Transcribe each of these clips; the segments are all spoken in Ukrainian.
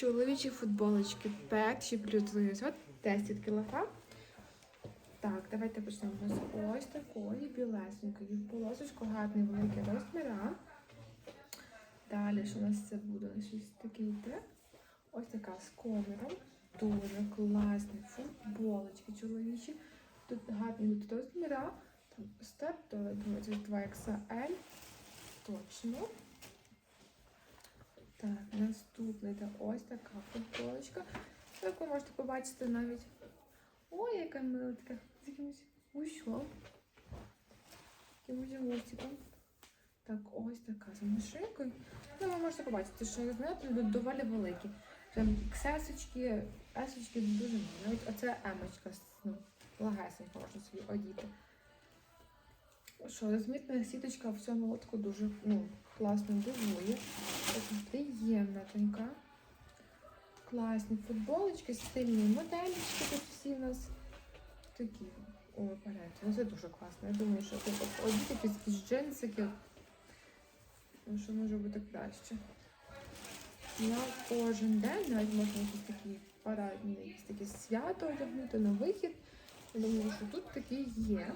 Чоловічі футболочки перші плюс 10 кг. Так, давайте почнемо з ось такої білесенької. Полосочку гарний великий розміра. Далі, що у нас це буде? Щось таке йде. Ось така з коміром. Дуже класні футболочки чоловічі. Тут гарні тут розміра. Там стартове 22 XL. Точно. Так, наступна йде ось така футболочка. Як ви можете побачити навіть. Ой, яка мила з якимось гущом. Якимось густиком. Так, ось така за машинкою. Ну, ви можете побачити, що розміри тут доволі великі. Прям ксесочки, есочки дуже малі. Навіть оце емочка, ну, лагесенько можна собі одіти. Що, розмітна сіточка в цьому лотку дуже ну, класно дивує. Приємна тонька. Класні футболочки, стильні моделічки тут всі в нас такі. О, погляньте, ну це дуже класно. Я думаю, що тут одіти якісь джинсики. Ну, що може бути краще. На кожен день навіть можна якісь такі парадні, якісь такі свято одягнути на вихід. Я думаю, що тут такі є.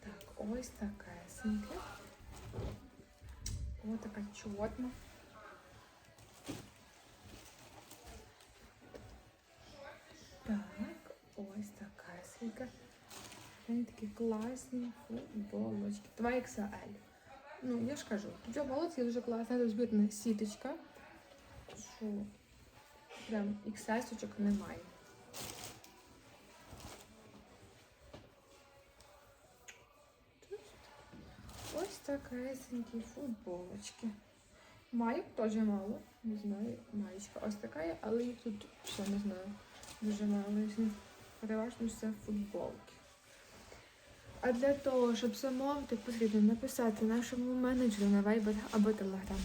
Так, ось така синька. Ось така чорна. Так, ось така синька. Вони такі класні футболочки. 2 XL. Ну, я ж кажу, цьому молодці дуже класна розбірна сіточка. Прям XS-очок немає. Ось красенькі футболочки. Майок теж мало. Не знаю, маєчка ось така є, але їх тут ще не знаю. Дуже мало. Переважно все футболки. А для того, щоб замовити, потрібно написати нашому менеджеру на Viber або Telegram.